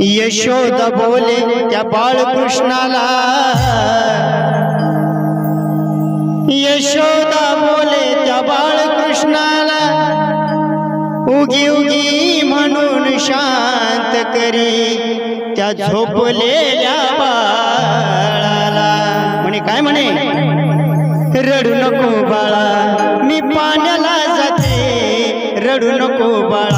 यशोद बोले त्या बाळकृष्णाला उगी उगी म्हणून शांत करी. त्या झोपलेल्या बाळाला. म्हणे काय म्हणे? रडू नको बाळा मी पाण्याला जाते. रडू नको बाळा.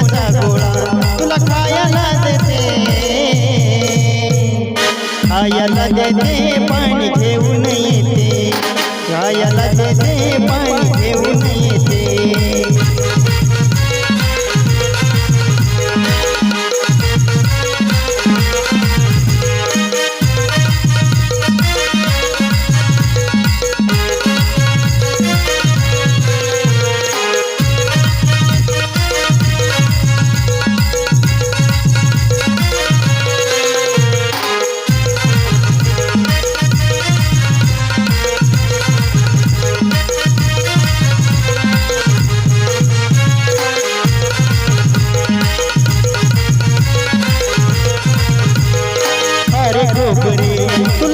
लोण्याचा गोळा. तुला खायला देते. खायला देते पाणी घेऊन येते. खायला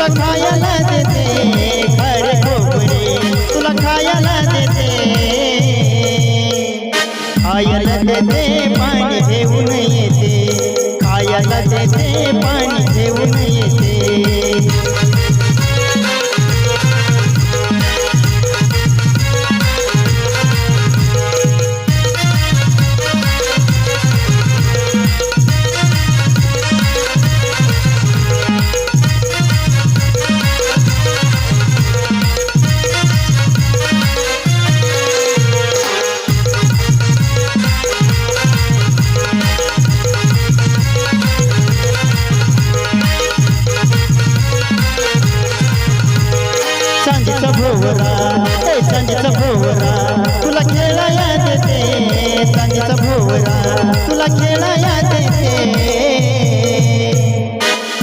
तुला खायला देते अरे खोबरे. तुला खायला देते. खायला देते पाणी घेऊन येते. खायला देते पाणी चांदीचा भोवरा ए चांदीचा भोवरा तुला खेळाया देते चांदीचा भोवरा तुला खेळाया देते.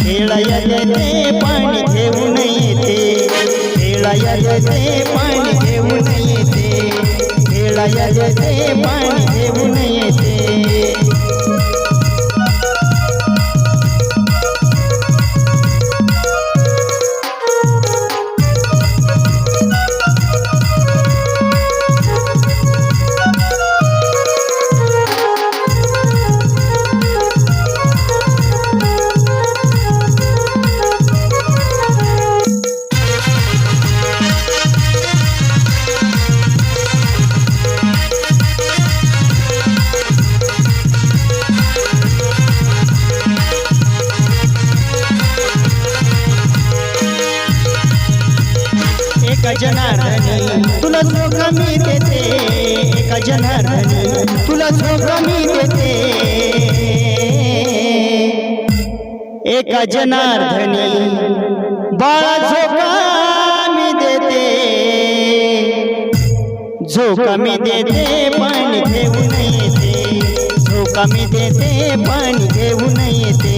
खेळाया देते पाणी घेऊन येते. खेळाया देते पाणी घेऊन येते. खेळाया देते पाणी घेऊन एका जनार्दनी तुला सुख मी देते एका जनार्दनी तुला सुख मी देते। एका जनार्दनी बाळा झोका मी देते। झोका मी देते, पाणी घेऊन येते। झोका मी देते, पाणी घेऊन येते।